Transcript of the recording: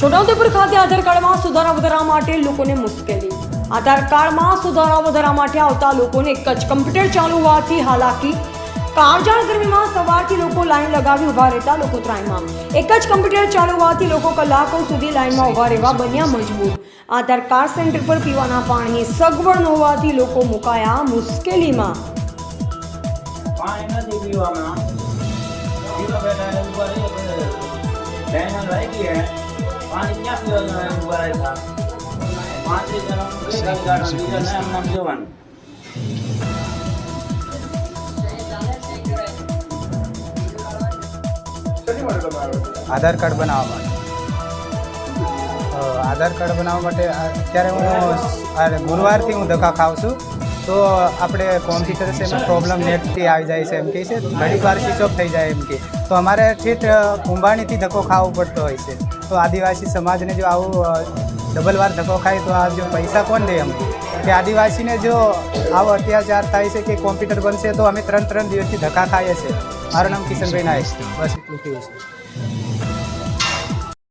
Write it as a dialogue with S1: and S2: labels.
S1: છોટાઉદેપુર ખાતે આધાર કાર્ડમાં સુધારા વધારા માટે લોકોને મુશ્કેલી. આધાર કાર્ડમાં સુધારા વધારા માટે આવતા લોકોને એક જ કમ્પ્યુટર ચાલુ હોવાથી હાલાકી. કાળજાળ ગરમીમાં સવારથી લોકો લાઈન લગાવી ઊભા રહેતા લોકો ત્રાહીમાં એક જ કમ્પ્યુટર ચાલુ હોવાથી લોકો કલાકો સુધી લાઈનમાં ઊભા રહેવા બન્યા મજબૂર. આધાર કાર્ડ સેન્ટર પર પીવાના પાણીની સગવડ ન હોવાથી લોકો મુકાયા મુશ્કેલીમાં.
S2: પાણી નથી પીવામાં પાણી ક્યાં પીવાનું પાંત્રીસ જોવાનું
S3: આધાર કાર્ડ બનાવવા માટે. આધાર કાર્ડ બનાવવા માટે અત્યારે હું આ ગુરુવારથી હું ધક્કા ખાઉં છું. તો આપણે કોમ્પ્યુટર છે એમાં પ્રોબ્લેમ નેટથી આવી જાય છે એમ કહે છે. ઘણી વાર સ્વિચ ઓફ થઈ જાય એમ કે. તો અમારે ઠીક કુંભાણીથી ધક્કો ખાવો પડતો હોય છે. તો આદિવાસી સમાજને જો આવું ડબલ વાર ધક્કો ખાય તો આ જો પૈસા કોણ દે એમ? કે આદિવાસીને જો આવો અત્યાચાર થાય છે કે કોમ્પ્યુટર બનશે તો અમે ત્રણ ત્રણ દિવસથી ધક્કા ખાઈએ છીએ. મારું નામ કિશનભાઈ નાયક. બસ, એટલું કહ્યું છે